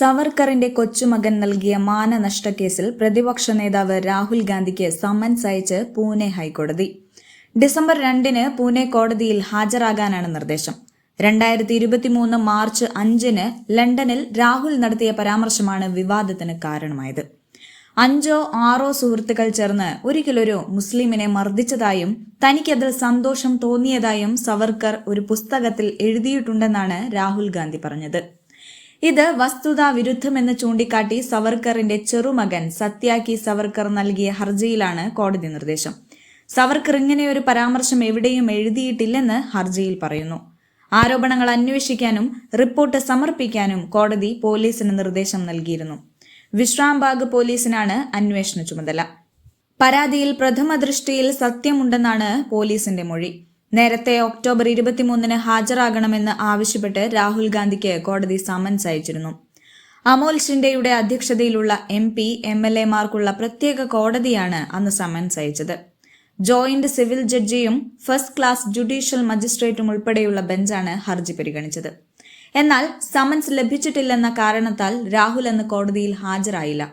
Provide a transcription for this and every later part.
സവർക്കറിന്റെ കൊച്ചുമകൻ നൽകിയ മാനനഷ്ടക്കേസിൽ പ്രതിപക്ഷ നേതാവ് രാഹുൽ ഗാന്ധിക്ക് സമൻസ് അയച്ച് പൂനെ ഹൈക്കോടതി. ഡിസംബർ രണ്ടിന് പൂനെ കോടതിയിൽ ഹാജരാകാനാണ് നിർദ്ദേശം. രണ്ടായിരത്തി ഇരുപത്തിമൂന്ന് മാർച്ച് അഞ്ചിന് ലണ്ടനിൽ രാഹുൽ നടത്തിയ പരാമർശമാണ് വിവാദത്തിന് കാരണമായത്. അഞ്ചോ ആറോ സുഹൃത്തുക്കൾ ചേർന്ന് ഒരിക്കലൊരു മുസ്ലിമിനെ മർദ്ദിച്ചതായും തനിക്കതിൽ സന്തോഷം തോന്നിയതായും സവർക്കർ ഒരു പുസ്തകത്തിൽ എഴുതിയിട്ടുണ്ടെന്നാണ് രാഹുൽ ഗാന്ധി പറഞ്ഞത്. ഇത് വസ്തുതാ വിരുദ്ധമെന്ന് ചൂണ്ടിക്കാട്ടി സവർക്കറിന്റെ ചെറുമകൻ സത്യാക്കി സവർക്കർ നൽകിയ ഹർജിയിലാണ് കോടതി നിർദ്ദേശം. സവർക്കർ ഇങ്ങനെയൊരു പരാമർശം എവിടെയും എഴുതിയിട്ടില്ലെന്ന് ഹർജിയിൽ പറയുന്നു. ആരോപണങ്ങൾ അന്വേഷിക്കാനും റിപ്പോർട്ട് സമർപ്പിക്കാനും കോടതി പോലീസിന് നിർദ്ദേശം നൽകിയിരുന്നു. വിശ്രാംബാഗ് പോലീസിനാണ് അന്വേഷണ ചുമതല. പരാതിയിൽ പ്രഥമ ദൃഷ്ടിയിൽ സത്യമുണ്ടെന്നാണ് പോലീസിന്റെ മൊഴി. നേരത്തെ ഒക്ടോബർ ഇരുപത്തിമൂന്നിന് ഹാജരാകണമെന്ന് ആവശ്യപ്പെട്ട് രാഹുൽ ഗാന്ധിക്ക് കോടതി സമൻസ് അയച്ചിരുന്നു. അമോൽ ഷിൻഡെയുടെ അധ്യക്ഷതയിലുള്ള എം പി എം എൽ പ്രത്യേക കോടതിയാണ് അന്ന് സമൻസ് അയച്ചത്. ജോയിന്റ് സിവിൽ ജഡ്ജിയും ഫസ്റ്റ് ക്ലാസ് ജുഡീഷ്യൽ മജിസ്ട്രേറ്റും ഉൾപ്പെടെയുള്ള ബെഞ്ചാണ് ഹർജി പരിഗണിച്ചത്. എന്നാൽ സമൻസ് ലഭിച്ചിട്ടില്ലെന്ന കാരണത്താൽ രാഹുൽ അന്ന് കോടതിയിൽ ഹാജരായില്ല.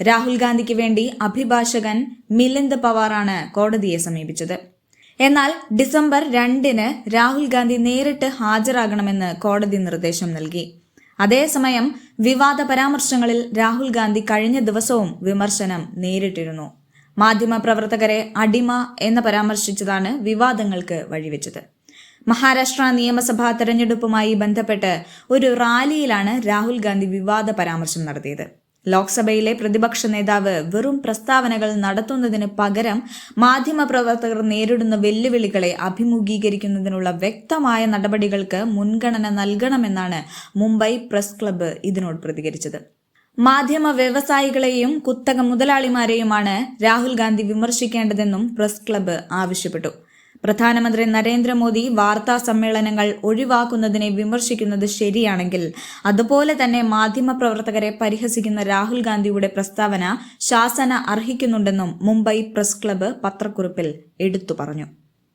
രാഹുൽ ഗാന്ധിക്ക് വേണ്ടി അഭിഭാഷകൻ മിലിന്ദ് പവാറാണ് കോടതിയെ സമീപിച്ചത്. എന്നാൽ ഡിസംബർ രണ്ടിന് രാഹുൽ ഗാന്ധി നേരിട്ട് ഹാജരാകണമെന്ന് കോടതി നിർദ്ദേശം നൽകി. അതേസമയം വിവാദ പരാമർശങ്ങളിൽ രാഹുൽ ഗാന്ധി കഴിഞ്ഞ ദിവസവും വിമർശനം നേരിട്ടിരുന്നു. മാധ്യമപ്രവർത്തകരെ അടിമ എന്ന് പരാമർശിച്ചതാണ് വിവാദങ്ങൾക്ക് വഴിവെച്ചത്. മഹാരാഷ്ട്ര നിയമസഭാ തെരഞ്ഞെടുപ്പുമായി ബന്ധപ്പെട്ട് ഒരു റാലിയിലാണ് രാഹുൽ ഗാന്ധി വിവാദ പരാമർശം നടത്തിയത്. ലോക്സഭയിലെ പ്രതിപക്ഷ നേതാവ് വെറും പ്രസ്താവനകൾ നടത്തുന്നതിന് പകരം മാധ്യമപ്രവർത്തകർ നേരിടുന്ന വെല്ലുവിളികളെ അഭിമുഖീകരിക്കുന്നതിനുള്ള വ്യക്തമായ നടപടികൾക്ക് മുൻഗണന നൽകണമെന്നാണ് മുംബൈ പ്രസ് ക്ലബ്ബ് ഇതിനോട് പ്രതികരിച്ചത്. മാധ്യമ വ്യവസായികളെയും കുത്തക മുതലാളിമാരെയുമാണ് രാഹുൽ ഗാന്ധി വിമർശിക്കേണ്ടതെന്നും പ്രസ് ക്ലബ്ബ് ആവശ്യപ്പെട്ടു. പ്രധാനമന്ത്രി നരേന്ദ്രമോദി വാർത്താ സമ്മേളനങ്ങൾ ഒഴിവാക്കുന്നതിനെ വിമർശിക്കുന്നത് ശരിയാണെങ്കിൽ അതുപോലെ തന്നെ മാധ്യമപ്രവർത്തകരെ പരിഹസിക്കുന്ന രാഹുൽ ഗാന്ധിയുടെ പ്രസ്താവന ശാസന അർഹിക്കുന്നുണ്ടെന്നും മുംബൈ പ്രസ് ക്ലബ്ബ് പത്രക്കുറിപ്പിൽ എടുത്തു പറഞ്ഞു.